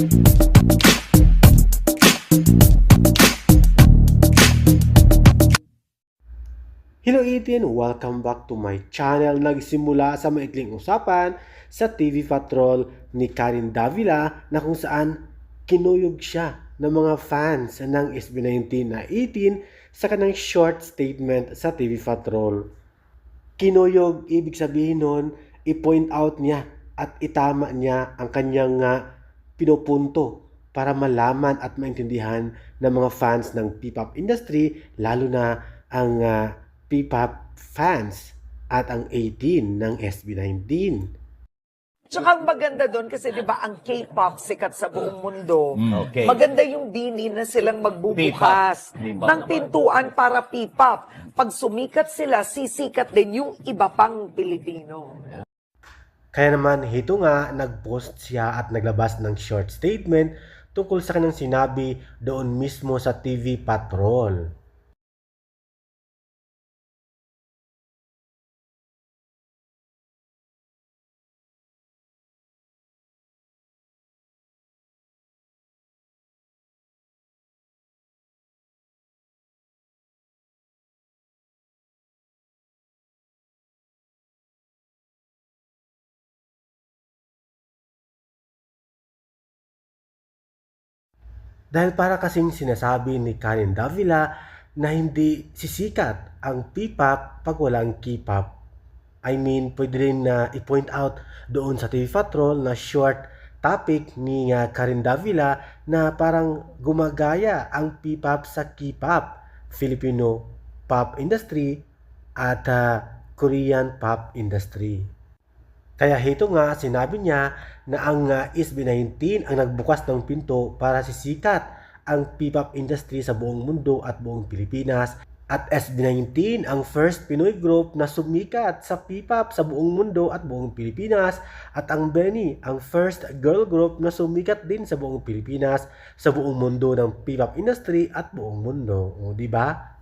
Hello Etienne! Welcome back to my channel. Nagsimula sa maikling usapan sa TV Patrol ni Karin Davila na kung saan kinuyog siya ng mga fans ng SB19 na 18 sa kanang short statement sa TV Patrol. Kinuyog, ibig sabihin nun, i-point out niya at itama niya ang kanyang nga pinupunto para malaman at maintindihan ng mga fans ng P-pop industry, lalo na ang ah, P-pop fans at ang 18 ng SB19. Tsaka ang maganda doon kasi 'di ba ang K-pop sikat sa buong mundo. Okay. Maganda yung dini na silang magbubukas P-pop. ng pintuan para P-pop. Pag sumikat sila, sisikat din yung iba pang Pilipino. Kaya naman, hito nga, nag-post siya at naglabas ng short statement tungkol sa kanyang sinabi doon mismo sa TV Patrol. Dahil para kasing sinasabi ni Karen Davila na hindi sisikat ang P-pop pag walang K-pop. I mean, pwede rin na i-point out doon sa TV Patrol na short topic ni uh, Karen Davila na parang gumagaya ang P-pop sa K-pop, Filipino pop industry at uh, Korean pop industry. Kaya hito nga, sinabi niya na ang uh, SB19 ang nagbukas ng pinto para sisikat ang P-pop industry sa buong mundo at buong Pilipinas. At SB19 ang first Pinoy group na sumikat sa P-pop sa buong mundo at buong Pilipinas. At ang Benny ang first girl group na sumikat din sa buong Pilipinas, sa buong mundo ng P-pop industry at buong mundo. O, di ba?